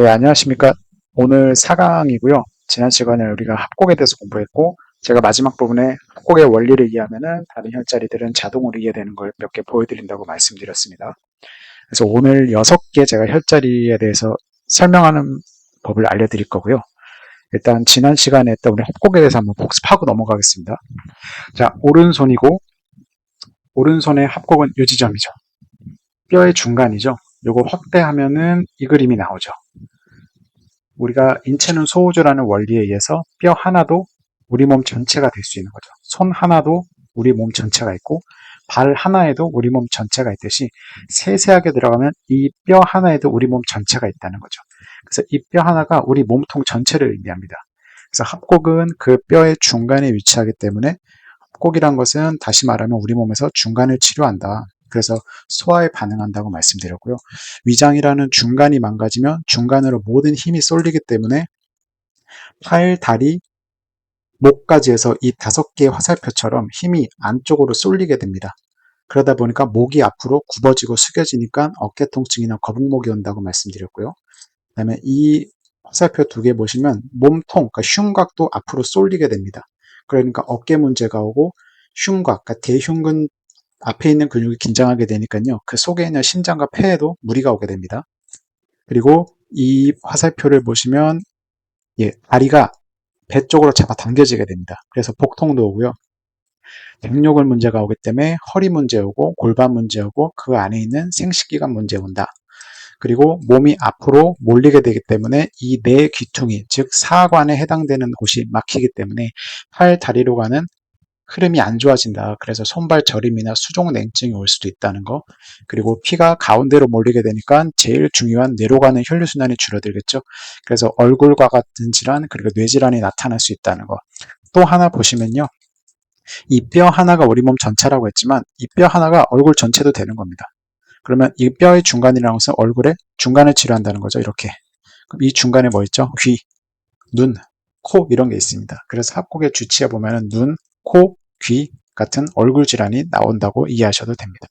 네, 안녕하십니까. 오늘 4강이고요. 지난 시간에 우리가 합곡에 대해서 공부했고, 제가 마지막 부분에 합곡의 원리를 이해하면은 다른 혈자리들은 자동으로 이해되는 걸 몇 개 보여드린다고 말씀드렸습니다. 그래서 오늘 6개 제가 혈자리에 대해서 설명하는 법을 알려드릴 거고요. 일단 지난 시간에 했던 우리 합곡에 대해서 한번 복습하고 넘어가겠습니다. 자, 오른손이고, 오른손의 합곡은 이 지점이죠. 뼈의 중간이죠. 요거 확대하면은 이 그림이 나오죠. 우리가 인체는 소우주라는 원리에 의해서 뼈 하나도 우리 몸 전체가 될 수 있는 거죠. 손 하나도 우리 몸 전체가 있고 발 하나에도 우리 몸 전체가 있듯이 세세하게 들어가면 이 뼈 하나에도 우리 몸 전체가 있다는 거죠. 그래서 이 뼈 하나가 우리 몸통 전체를 의미합니다. 그래서 합곡은 그 뼈의 중간에 위치하기 때문에 합곡이란 것은 다시 말하면 우리 몸에서 중간을 치료한다. 그래서 소화에 반응한다고 말씀드렸고요. 위장이라는 중간이 망가지면 중간으로 모든 힘이 쏠리기 때문에 팔, 다리, 목까지 해서 이 다섯 개의 화살표처럼 힘이 안쪽으로 쏠리게 됩니다. 그러다 보니까 목이 앞으로 굽어지고 숙여지니까 어깨 통증이나 거북목이 온다고 말씀드렸고요. 그 다음에 이 화살표 두 개 보시면 몸통, 그러니까 흉곽도 앞으로 쏠리게 됩니다. 그러니까 어깨 문제가 오고 흉곽, 그러니까 대흉근 앞에 있는 근육이 긴장하게 되니까요. 그 속에 있는 심장과 폐에도 무리가 오게 됩니다. 그리고 이 화살표를 보시면 예, 다리가 배 쪽으로 잡아 당겨지게 됩니다. 그래서 복통도 오고요. 백력을 문제가 오기 때문에 허리 문제 오고 골반 문제 오고 그 안에 있는 생식기관 문제 온다. 그리고 몸이 앞으로 몰리게 되기 때문에 이 뇌 귀퉁이, 즉 사관에 해당되는 곳이 막히기 때문에 팔, 다리로 가는 흐름이 안 좋아진다. 그래서 손발 저림이나 수종 냉증이 올 수도 있다는 거. 그리고 피가 가운데로 몰리게 되니까 제일 중요한 뇌로 가는 혈류 순환이 줄어들겠죠. 그래서 얼굴과 같은 질환 그리고 뇌 질환이 나타날 수 있다는 거. 또 하나 보시면요. 이 뼈 하나가 우리 몸 전체라고 했지만 이 뼈 하나가 얼굴 전체도 되는 겁니다. 그러면 이 뼈의 중간이라는 것은 얼굴의 중간을 치료한다는 거죠. 이렇게. 그럼 이 중간에 뭐 있죠? 귀, 눈, 코 이런 게 있습니다. 그래서 합곡의 주치에 보면은 눈, 코, 귀 같은 얼굴 질환이 나온다고 이해하셔도 됩니다.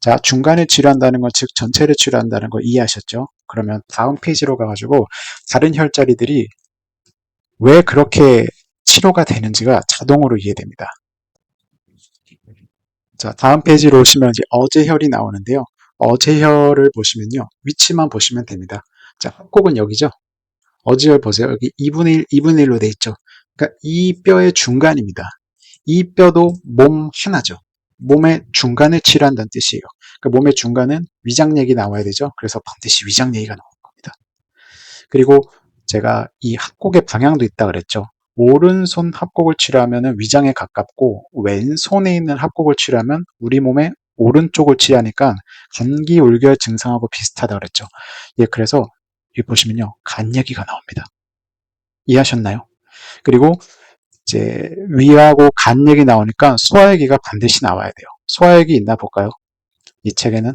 자, 중간에 치료한다는 건즉 전체를 치료한다는 거 이해하셨죠? 그러면 다음 페이지로 가가지고 다른 혈자리들이 왜 그렇게 치료가 되는지가 자동으로 이해됩니다. 자, 다음 페이지로 오시면 이제 어제혈이 나오는데요. 어제혈을 보시면요. 위치만 보시면 됩니다. 자, 합곡은 여기죠. 어제혈 보세요. 여기 2분의 1, 2분의 1로 돼 있죠. 그러니까 이 뼈의 중간입니다. 이 뼈도 몸 하나죠. 몸의 중간을 치료한다는 뜻이에요. 그 몸의 중간은 위장액이 나와야 되죠. 그래서 반드시 위장액이가 나올 겁니다. 그리고 제가 이 합곡의 방향도 있다 그랬죠. 오른손 합곡을 치료하면 위장에 가깝고 왼손에 있는 합곡을 치료하면 우리 몸의 오른쪽을 치료하니까 감기 울결 증상하고 비슷하다 그랬죠. 예, 그래서 여기 보시면요. 간 얘기가 나옵니다. 이해하셨나요? 그리고 이제 위하고 간 얘기 나오니까 소화얘기가 반드시 나와야 돼요. 소화얘기 있나 볼까요? 이 책에는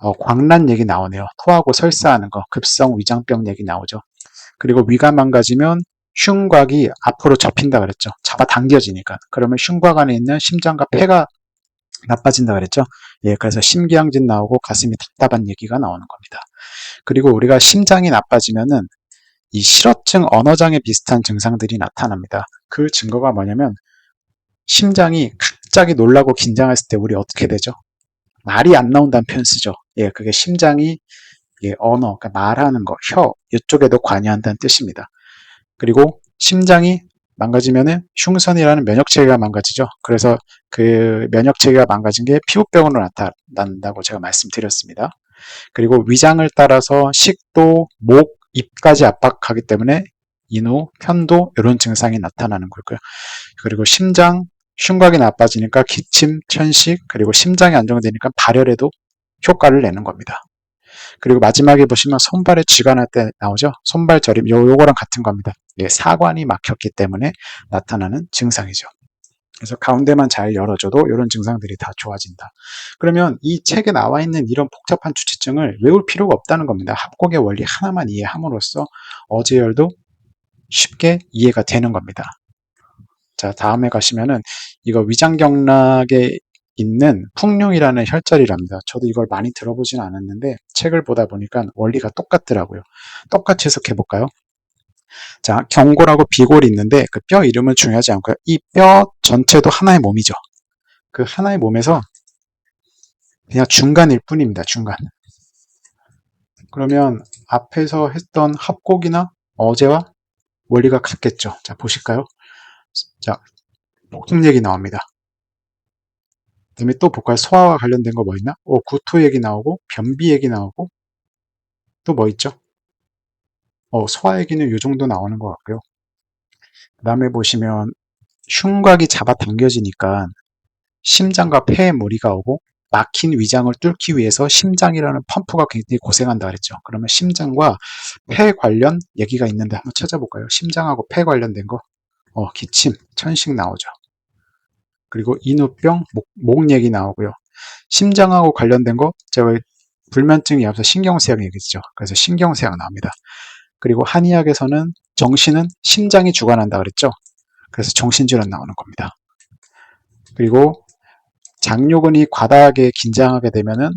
어, 광란 얘기 나오네요. 토하고 설사하는 거, 급성 위장병 얘기 나오죠. 그리고 위가 망가지면 흉곽이 앞으로 접힌다 그랬죠. 잡아 당겨지니까. 그러면 흉곽 안에 있는 심장과 폐가 나빠진다 그랬죠. 예, 그래서 심기양진 나오고 가슴이 답답한 얘기가 나오는 겁니다. 그리고 우리가 심장이 나빠지면은 이 실어증 언어장애 비슷한 증상들이 나타납니다. 그 증거가 뭐냐면 심장이 갑자기 놀라고 긴장했을 때 우리 어떻게 되죠? 말이 안 나온다는 표현 쓰죠. 예, 그게 심장이 예, 언어, 그러니까 말하는 거, 혀 이쪽에도 관여한다는 뜻입니다. 그리고 심장이 망가지면은 흉선이라는 면역 체계가 망가지죠. 그래서 그 면역 체계가 망가진 게 피부병으로 나타난다고 제가 말씀드렸습니다. 그리고 위장을 따라서 식도, 목, 입까지 압박하기 때문에 인후, 편도 이런 증상이 나타나는 거고요. 그리고 심장, 흉곽이 나빠지니까 기침, 천식, 그리고 심장이 안정되니까 발열에도 효과를 내는 겁니다. 그리고 마지막에 보시면 손발에 쥐가 날 때 나오죠. 손발 저림, 요, 요거랑 같은 겁니다. 예, 사관이 막혔기 때문에 나타나는 증상이죠. 그래서 가운데만 잘 열어줘도 이런 증상들이 다 좋아진다. 그러면 이 책에 나와 있는 이런 복잡한 주치증을 외울 필요가 없다는 겁니다. 합곡의 원리 하나만 이해함으로써 어제열도 쉽게 이해가 되는 겁니다. 자, 다음에 가시면은 이거 위장경락의 있는 풍룡이라는 혈자리랍니다. 저도 이걸 많이 들어보진 않았는데 책을 보다 보니까 원리가 똑같더라고요. 똑같이 해석해 볼까요? 자, 경골하고 비골이 있는데 그 뼈 이름은 중요하지 않고요. 이 뼈 전체도 하나의 몸이죠. 그 하나의 몸에서 그냥 중간일 뿐입니다. 중간. 그러면 앞에서 했던 합곡이나 어제와 원리가 같겠죠. 자, 보실까요? 자, 복통 얘기 나옵니다. 그 다음에 또 볼까요? 소화와 관련된 거 뭐 있나? 오, 구토 얘기 나오고, 변비 얘기 나오고, 또 뭐 있죠? 어, 소화 얘기는 이 정도 나오는 것 같고요. 그 다음에 보시면 흉곽이 잡아당겨지니까 심장과 폐에 무리가 오고 막힌 위장을 뚫기 위해서 심장이라는 펌프가 굉장히 고생한다 그랬죠. 그러면 심장과 폐 관련 얘기가 있는데 한번 찾아볼까요? 심장하고 폐 관련된 거. 어, 기침, 천식 나오죠. 그리고 인후병, 목, 목 얘기 나오고요. 심장하고 관련된 거 제가 불면증이 앞서 신경쇠약 얘기죠. 그래서 신경쇠약 나옵니다. 그리고 한의학에서는 정신은 심장이 주관한다 그랬죠. 그래서 정신질환 나오는 겁니다. 그리고 장요근이 과다하게 긴장하게 되면은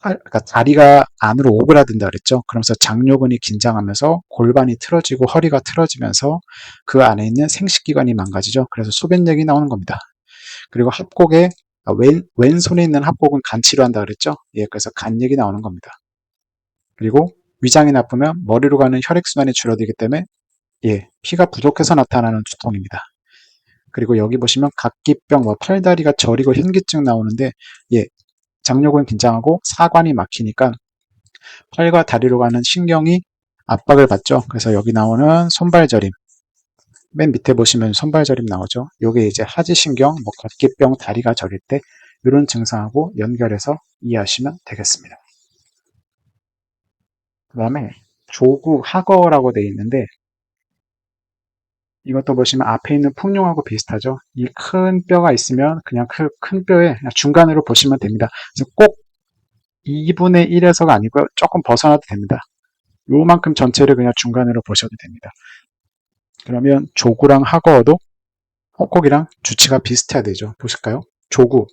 그러니까 다리가 안으로 오그라든다 그랬죠. 그러면서 장요근이 긴장하면서 골반이 틀어지고 허리가 틀어지면서 그 안에 있는 생식기관이 망가지죠. 그래서 소변력이 나오는 겁니다. 그리고 합곡에 왼, 왼손에 있는 합곡은 간치료 한다 그랬죠. 예, 그래서 간얘기 나오는 겁니다. 그리고 위장이 나쁘면 머리로 가는 혈액순환이 줄어들기 때문에 예, 피가 부족해서 나타나는 두통입니다. 그리고 여기 보시면 각기병, 뭐 팔다리가 저리고 현기증 나오는데 예, 장요근 긴장하고 사관이 막히니까 팔과 다리로 가는 신경이 압박을 받죠. 그래서 여기 나오는 손발저림. 맨 밑에 보시면 손발저림 나오죠. 요게 이제 하지신경, 뭐 각기병, 다리가 저릴 때 이런 증상하고 연결해서 이해하시면 되겠습니다. 그 다음에 조구 하거라고 되어 있는데 이것도 보시면 앞에 있는 풍룡하고 비슷하죠. 이 큰 뼈가 있으면 그냥 그큰 뼈의 중간으로 보시면 됩니다. 그래서 꼭 2분의 1에서가 아니고요. 조금 벗어나도 됩니다. 요만큼 전체를 그냥 중간으로 보셔도 됩니다. 그러면 조구랑 하거도 헛곡이랑 주치가 비슷해야 되죠. 보실까요? 조구.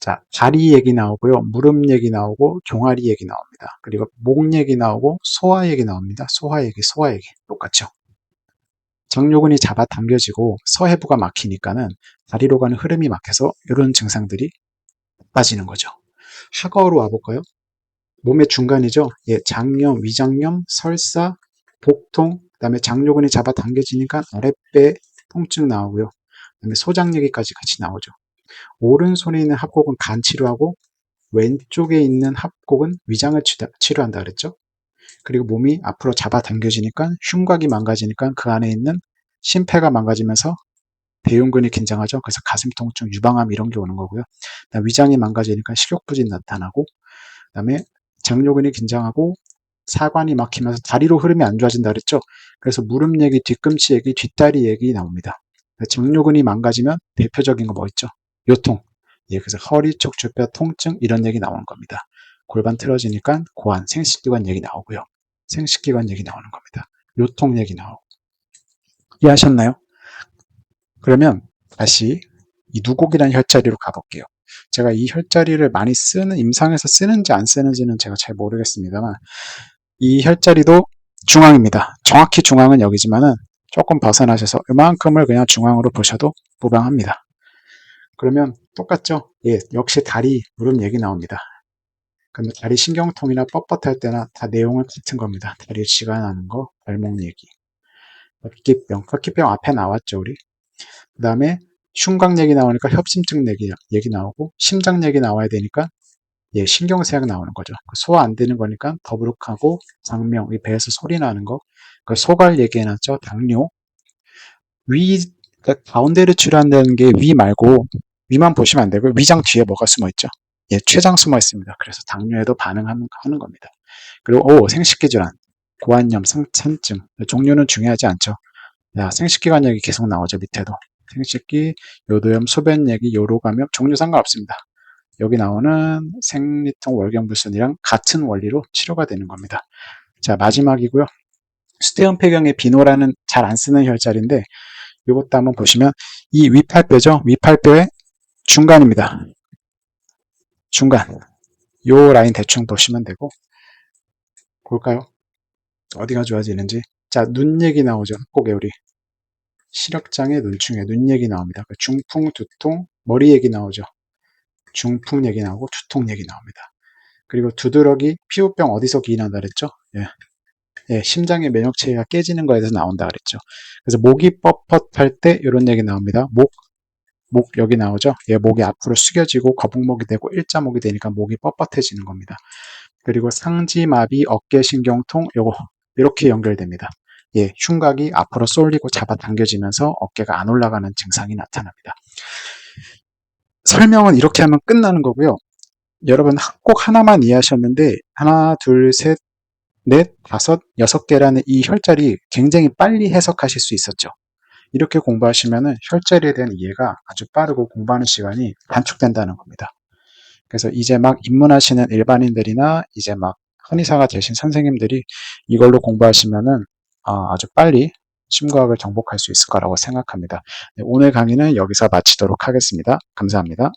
자, 다리 얘기 나오고요. 무릎 얘기 나오고 종아리 얘기 나옵니다. 그리고 목 얘기 나오고 소화 얘기 나옵니다. 소화 얘기, 소화 얘기. 똑같죠. 정요근이 잡아당겨지고 서해부가 막히니까는 다리로 가는 흐름이 막혀서 이런 증상들이 빠지는 거죠. 하거로 와볼까요? 몸의 중간이죠. 예, 장염, 위장염, 설사, 복통, 그 다음에 장요근이 잡아당겨지니까 아랫배 통증 나오고요. 그 다음에 소장 얘기까지 같이 나오죠. 오른손에 있는 합곡은 간 치료하고 왼쪽에 있는 합곡은 위장을 치료한다 그랬죠. 그리고 몸이 앞으로 잡아당겨지니까 흉곽이 망가지니까 그 안에 있는 심폐가 망가지면서 대흉근이 긴장하죠. 그래서 가슴 통증, 유방암 이런 게 오는 거고요. 위장이 망가지니까 식욕 부진 나타나고 그다음에 장요근이 긴장하고 사관이 막히면서 다리로 흐름이 안 좋아진다 그랬죠. 그래서 무릎 얘기, 뒤꿈치 얘기, 뒷다리 얘기 나옵니다. 정요근이 망가지면 대표적인 거 뭐 있죠? 요통. 예, 그래서 허리, 척추뼈 통증 이런 얘기 나오는 겁니다. 골반 틀어지니까 고환, 생식기관 얘기 나오고요. 생식기관 얘기 나오는 겁니다. 요통 얘기 나오고. 이해하셨나요? 그러면 다시 이 누곡이라는 혈자리로 가볼게요. 제가 이 혈자리를 많이 쓰는 임상에서 쓰는지 안 쓰는지는 제가 잘 모르겠습니다만 이 혈자리도 중앙입니다. 정확히 중앙은 여기지만은 조금 벗어나셔서 이만큼을 그냥 중앙으로 보셔도 무방합니다. 그러면 똑같죠? 예, 역시 다리, 무릎 얘기 나옵니다. 그러면 다리 신경통이나 뻣뻣할 때나 다 내용은 같은 겁니다. 다리 쥐가 나는 거, 발목 얘기. 걷기병, 걷기병 앞에 나왔죠, 우리. 그 다음에 흉곽 얘기 나오니까 협심증 얘기, 얘기 나오고, 심장 얘기 나와야 되니까, 예, 신경쇠약 나오는 거죠. 그 소화 안 되는 거니까 더부룩하고, 장명, 이 배에서 소리 나는 거, 그 소갈 얘기해놨죠, 당뇨. 위, 그러니까 가운데를 치료한다는 게 위 말고, 위만 보시면 안 되고, 위장 뒤에 뭐가 숨어 있죠? 예, 췌장 숨어 있습니다. 그래서 당뇨에도 반응하는 겁니다. 그리고, 오, 생식기 질환. 고환염, 상찬증 종류는 중요하지 않죠. 야, 생식기관 얘기 계속 나오죠 밑에도 생식기, 요도염, 소변 얘기, 요로감염 종류 상관없습니다. 여기 나오는 생리통, 월경불순이랑 같은 원리로 치료가 되는 겁니다. 자 마지막이고요. 수대현 폐경의 비노라는 잘 안 쓰는 혈자리인데 이것도 한번 보시면 이 위팔뼈죠. 위팔뼈에 중간입니다. 중간. 요 라인 대충 보시면 되고 볼까요? 어디가 좋아지는지. 자, 눈 얘기 나오죠. 꼭에 우리. 시력장애 눈충에 눈 얘기 나옵니다. 그 중풍, 두통, 머리 얘기 나오죠. 중풍 얘기 나오고 두통 얘기 나옵니다. 그리고 두드러기, 피부병 어디서 기인한다 그랬죠? 예. 예, 심장의 면역 체계가 깨지는 거에 대해서 나온다 그랬죠. 그래서 목이 뻣뻣할 때 이런 얘기 나옵니다. 목, 목 여기 나오죠? 예, 목이 앞으로 숙여지고 거북목이 되고 일자목이 되니까 목이 뻣뻣해지는 겁니다. 그리고 상지마비, 어깨신경통 요거 이렇게 연결됩니다. 예, 흉곽이 앞으로 쏠리고 잡아당겨지면서 어깨가 안 올라가는 증상이 나타납니다. 설명은 이렇게 하면 끝나는 거고요. 여러분 꼭 하나만 이해하셨는데 하나, 둘, 셋, 넷, 다섯, 여섯 개라는 이 혈자리 굉장히 빨리 해석하실 수 있었죠. 이렇게 공부하시면은 혈자리에 대한 이해가 아주 빠르고 공부하는 시간이 단축된다는 겁니다. 그래서 이제 막 입문하시는 일반인들이나 이제 막 한의사가 되신 선생님들이 이걸로 공부하시면은 아, 아주 빨리 심과학을 정복할 수 있을 거라고 생각합니다. 네, 오늘 강의는 여기서 마치도록 하겠습니다. 감사합니다.